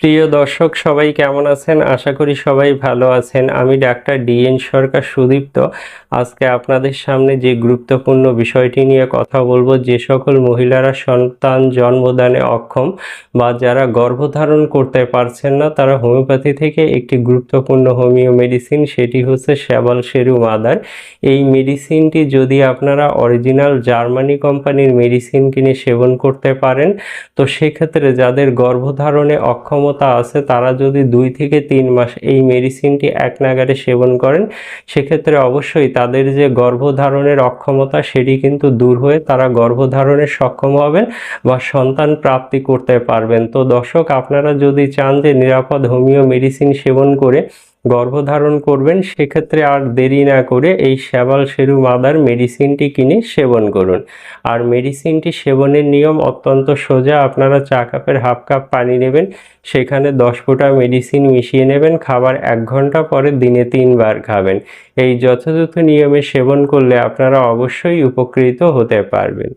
প্রিয় দর্শক, সবাই কেমন আছেন? আশা করি সবাই ভালো আছেন। আমি ডাক্তার ডিএন সরকার সুদীপ্ত। আজকে আপনাদের সামনে যে গুরুত্বপূর্ণ বিষয়টি নিয়ে কথা বলব, যে সকল মহিলারা সন্তান জন্মদানে অক্ষম বা যারা গর্ভধারণ করতে পারছেন না, তারা হোমিওপ্যাথি থেকে একটি গুরুত্বপূর্ণ হোমিও মেডিসিন, সেটি হচ্ছে শ্যাবল শেরু মাদার। এই মেডিসিনটি যদি আপনারা অরিজিনাল জার্মানি কোম্পানির মেডিসিন কিনে সেবন করতে পারেন, তো সেক্ষেত্রে যাদের গর্ভধারণে অক্ষমতা আছে, তারা যদি দুই থেকে তিন মাস এই মেডিসিনটি এক নাগারে সেবন করেন, সেক্ষেত্রে অবশ্যই তাদের যে গর্ভধারণের অক্ষমতা সেটি কিন্তু দূর হয়ে তারা গর্ভধারণে সক্ষম হবেন বা সন্তান প্রাপ্তি করতে পারবেন। তো দর্শক, আপনারা যদি চান যে নিরাপদ হোমিও মেডিসিন সেবন করে গর্ভধারণ করবেন, সেক্ষেত্রে আর দেরি না করে এই শ্যাবাল শেরু মাদার মেডিসিনটি কিনে সেবন করুন। আর মেডিসিনটি সেবনের নিয়ম অত্যন্ত সোজা, আপনারা চা কাপের হাফ কাপ পানি নেবেন, সেখানে দশ ফোঁটা মেডিসিন মিশিয়ে নেবেন, খাবার এক ঘণ্টা পরে দিনে তিনবার খাবেন। এই যথাযথ নিয়মে সেবন করলে আপনারা অবশ্যই উপকৃত হতে পারবেন।